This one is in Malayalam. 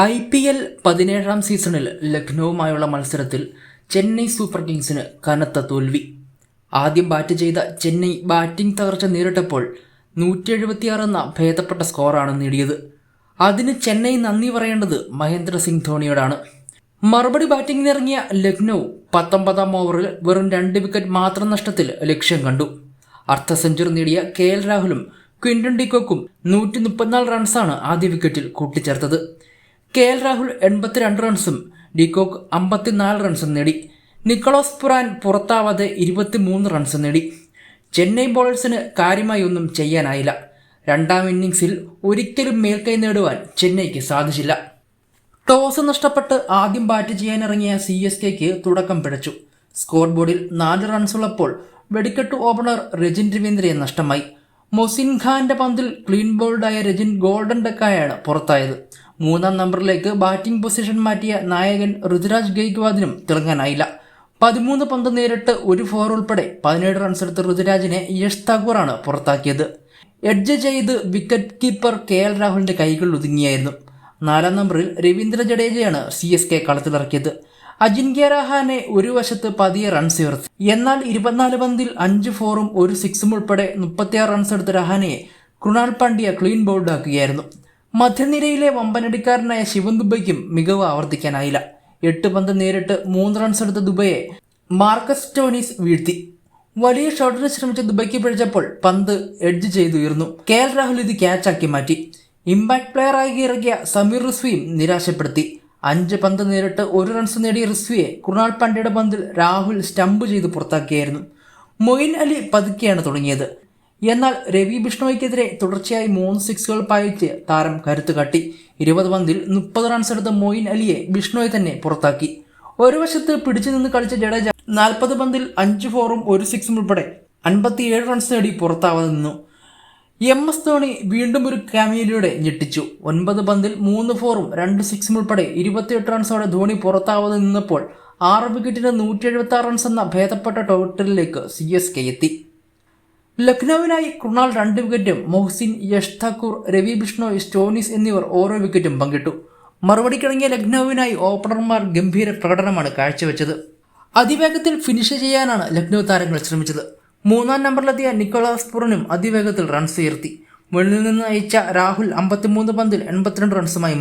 ഐ പി എൽ പതിനേഴാം സീസണിൽ ലക്നൌവുമായുള്ള മത്സരത്തിൽ ചെന്നൈ സൂപ്പർ കിങ്സിന് കനത്ത തോൽവി. ആദ്യം ബാറ്റ് ചെയ്ത ചെന്നൈ ബാറ്റിംഗ് തകർച്ച നേരിട്ടപ്പോൾ നൂറ്റി എഴുപത്തിയാറ് എന്ന ഭേദപ്പെട്ട സ്കോറാണ് നേടിയത്. അതിന് ചെന്നൈ നന്ദി പറയേണ്ടത് മഹേന്ദ്ര സിംഗ് ധോണിയോടാണ്. മറുപടി ബാറ്റിംഗിനിറങ്ങിയ ലക്നൗ പത്തൊമ്പതാം ഓവറിൽ വെറും രണ്ട് വിക്കറ്റ് മാത്രം നഷ്ടത്തിൽ ലക്ഷ്യം കണ്ടു. അർദ്ധ സെഞ്ചുറി നേടിയ കെ എൽ രാഹുലും ക്വിന്റൺ ഡിക്കോക്കും നൂറ്റി മുപ്പത്തിനാല് റൺസാണ് ആദ്യ വിക്കറ്റിൽ കൂട്ടിച്ചേർത്തത്. കെ എൽ രാഹുൽ എൺപത്തിരണ്ട് റൺസും ഡിക്കോക്ക് അമ്പത്തിനാല് റൺസും നേടി. നിക്കോളോസ് പുറാൻ പുറത്താവാതെ ഇരുപത്തിമൂന്ന് റൺസ് നേടി. ചെന്നൈ ബോളേഴ്സിന് കാര്യമായി ഒന്നും ചെയ്യാനായില്ല. രണ്ടാം ഇന്നിംഗ്സിൽ ഒരിക്കലും മേൽക്കൈ നേടുവാൻ ചെന്നൈക്ക് സാധിച്ചില്ല. ടോസ് നഷ്ടപ്പെട്ട് ആദ്യം ബാറ്റ് ചെയ്യാനിറങ്ങിയ സി എസ് കെക്ക് തുടക്കം പിടച്ചു സ്കോർ ബോർഡിൽ നാല് റൺസുള്ളപ്പോൾ വെടിക്കെട്ട് ഓപ്പണർ രജിൻ രവീന്ദ്രയെ നഷ്ടമായി. മൊസിൻ ഖാന്റെ പന്തിൽ ക്ലീൻ ബോൾഡായ രജിൻ ഗോൾഡൻ ഡെക്കായാണ് പുറത്തായത്. മൂന്നാം നമ്പറിലേക്ക് ബാറ്റിംഗ് പൊസിഷൻ മാറ്റിയ നായകൻ ഋതുരാജ് ഗെയ്ക്വാദിനും തിളങ്ങാനായില്ല. പതിമൂന്ന് പന്ത് നേരിട്ട് ഒരു ഫോർ ഉൾപ്പെടെ പതിനേഴ് റൺസെടുത്ത് ഋതുരാജിനെ യഷ് താക്കൂറാണ് പുറത്താക്കിയത്. എഡ്ജ് ചെയ്ത് വിക്കറ്റ് കീപ്പർ കെ എൽ രാഹുലിന്റെ കൈകൾ ഒതുങ്ങിയായിരുന്നു. നാലാം നമ്പറിൽ രവീന്ദ്ര ജഡേജയാണ് സി എസ് കെ കളത്തിലിറക്കിയത്. അജിൻക്യ രഹാനെ ഒരു വശത്ത് പതിയെ റൺസ് ഉയർത്തി. എന്നാൽ ഇരുപത്തിനാല് പന്തിൽ അഞ്ച് ഫോറും ഒരു സിക്സും ഉൾപ്പെടെ മുപ്പത്തിയാറ് റൺസ് എടുത്ത രഹാനയെ കൃണാൽ പാണ്ഡ്യ ക്ലീൻ ബൗൾഡാക്കുകയായിരുന്നു മധ്യനിരയിലെ വമ്പനടിക്കാരനായ ശിവൻ ദുബൈക്കും മികവ് ആവർത്തിക്കാനായില്ല. എട്ട് പന്ത് നേരിട്ട് മൂന്ന് റൺസ് എടുത്ത ദുബൈയെ മാർക്കസ് ടോണീസ് വീഴ്ത്തി. വലിയ ഷോട്ടിന് ശ്രമിച്ച ദുബൈക്ക് പിഴച്ചപ്പോൾ പന്ത് എഡ്ജ് ചെയ്തുയർന്നു. കെ എൽ രാഹുൽ ഇത് ക്യാച്ചാക്കി മാറ്റി. ഇമ്പാക്ട് പ്ലെയറായി ഇറങ്ങിയ സമീർ റിസ്വിയും നിരാശപ്പെടുത്തി. അഞ്ച് പന്ത് നേരിട്ട് ഒരു റൺസ് നേടിയ റിസ്വിയെ കൃണാൽ പാണ്ഡ്യയുടെ പന്തിൽ രാഹുൽ സ്റ്റംപ് ചെയ്ത് പുറത്താക്കിയായിരുന്നു. മൊയിൻ അലി പതുക്കെയാണ് തുടങ്ങിയത്. എന്നാൽ രവി ബിഷ്ണോയ്ക്കെതിരെ തുടർച്ചയായി മൂന്ന് സിക്സുകൾ പായിച്ച് താരം കരുത്ത് കാട്ടി. ഇരുപത് പന്തിൽ മുപ്പത് റൺസ് എടുത്ത മൊയിൻ അലിയെ ബിഷ്ണോയ് തന്നെ പുറത്താക്കി. ഒരു വശത്ത് പിടിച്ചു നിന്ന് കളിച്ച ജഡേജ നാൽപ്പത് പന്തിൽ അഞ്ച് ഫോറും ഒരു സിക്സും ഉൾപ്പെടെ അൻപത്തിയേഴ് റൺസ് നേടി പുറത്താവാതെ നിന്നു. എം എസ് ധോണി വീണ്ടും ഒരു ക്യാമിയിലൂടെ ഞെട്ടിച്ചു. ഒൻപത് പന്തിൽ മൂന്ന് ഫോറും രണ്ട് സിക്സും ഉൾപ്പെടെ ഇരുപത്തിയെട്ട് റൺസോടെ ധോണി പുറത്താവാതെ നിന്നപ്പോൾ ആറ് വിക്കറ്റിന് നൂറ്റി എഴുപത്തി റൺസ് എന്ന ഭേദപ്പെട്ട ടോട്ടലിലേക്ക് സി എസ് കെ എത്തി. ലക്നൌവിനായി കൃണാൽ രണ്ട് വിക്കറ്റും മൊഹ്സിൻ യഷ് ഠാക്കൂർ രവി ബിഷ്ണോയ് സ്റ്റോനിസ് എന്നിവർ ഓരോ വിക്കറ്റും പങ്കിട്ടു. മറുപടിക്കിറങ്ങിയ ലക്നൌവിനായി ഓപ്പണർമാർ ഗംഭീര പ്രകടനമാണ് കാഴ്ചവെച്ചത്. അതിവേഗത്തിൽ ഫിനിഷ് ചെയ്യാനാണ് ലക്നൌ താരങ്ങൾ ശ്രമിച്ചത്. മൂന്നാം നമ്പറിലെത്തിയ നിക്കോളാസ് പുറനും അതിവേഗത്തിൽ റൺസ് ഉയർത്തി. മുന്നിൽ നിന്ന് അയച്ച രാഹുൽ അമ്പത്തിമൂന്ന് പന്തിൽ എൺപത്തിരണ്ട് റൺസുമായി